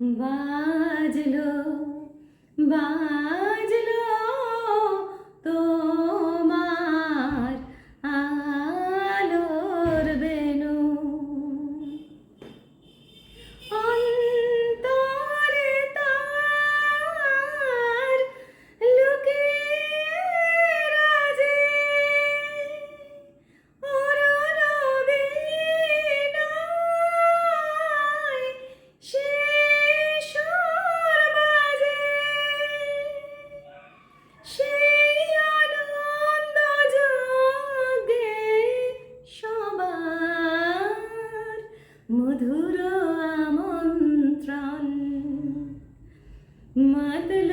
বাজলো বাজলো। মধুর আমন্ত্রণ। মাতল